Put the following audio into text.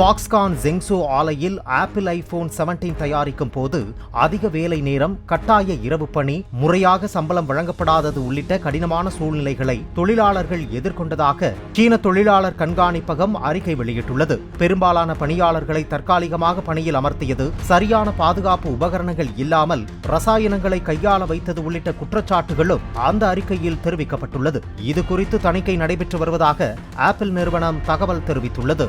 Foxconn ஜெங்சோ ஆலையில் apple iPhone 17 தயாரிக்கும் போது அதிக வேலை நேரம் கட்டாய இரவு பணி முறையாக சம்பளம் வழங்கப்படாதது உள்ளிட்ட கடினமான சூழ்நிலைகளை தொழிலாளர்கள் எதிர்கொண்டதாக சீன தொழிலாளர் கண்காணிப்பகம் அறிக்கை வெளியிட்டுள்ளது. பெரும்பாலான பணியாளர்களை தற்காலிகமாக பணியில் அமர்த்தியது சரியான பாதுகாப்பு உபகரணங்கள் இல்லாமல் ரசாயனங்களை கையாள வைத்தது உள்ளிட்ட குற்றச்சாட்டுகளும் அந்த அறிக்கையில் தெரிவிக்கப்பட்டுள்ளது. இது குறித்து தணிக்கை நடைபெற்று வருவதாக ஆப்பிள் நிறுவனம் தகவல் தெரிவித்துள்ளது.